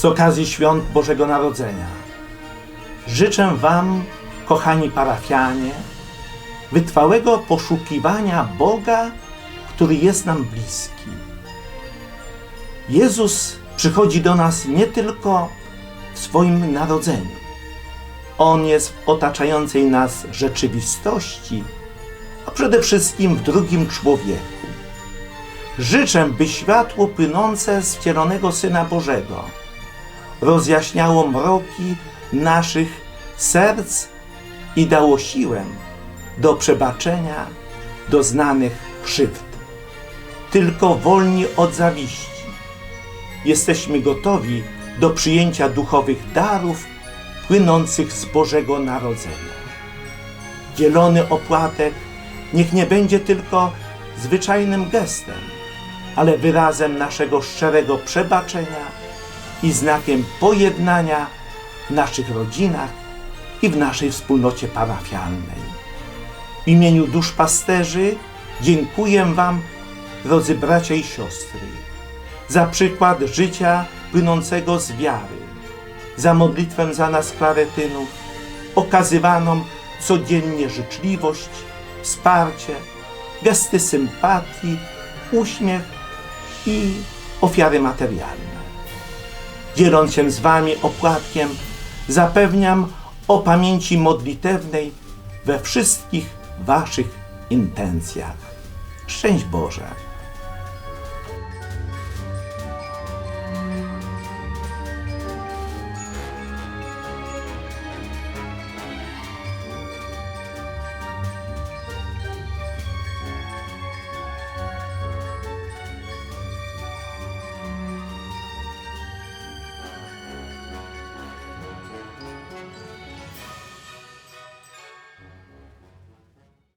z okazji świąt Bożego Narodzenia. Życzę Wam, kochani parafianie, wytrwałego poszukiwania Boga, który jest nam bliski. Jezus przychodzi do nas nie tylko w swoim narodzeniu. On jest w otaczającej nas rzeczywistości, a przede wszystkim w drugim człowieku. Życzę, by światło płynące z wcielonego Syna Bożego rozjaśniało mroki naszych serc i dało siłę do przebaczenia doznanych krzywd. Tylko wolni od zawiści jesteśmy gotowi do przyjęcia duchowych darów płynących z Bożego Narodzenia. Dzielony opłatek niech nie będzie tylko zwyczajnym gestem, ale wyrazem naszego szczerego przebaczenia i znakiem pojednania w naszych rodzinach i w naszej wspólnocie parafialnej. W imieniu dusz pasterzy dziękuję Wam, drodzy bracia i siostry, za przykład życia płynącego z wiary, za modlitwę za nas klaretynów, okazywaną codziennie życzliwość, wsparcie, gesty sympatii, uśmiech i ofiary materialne. Dzieląc się z Wami opłatkiem, zapewniam o pamięci modlitewnej we wszystkich Waszych intencjach. Szczęść Boże!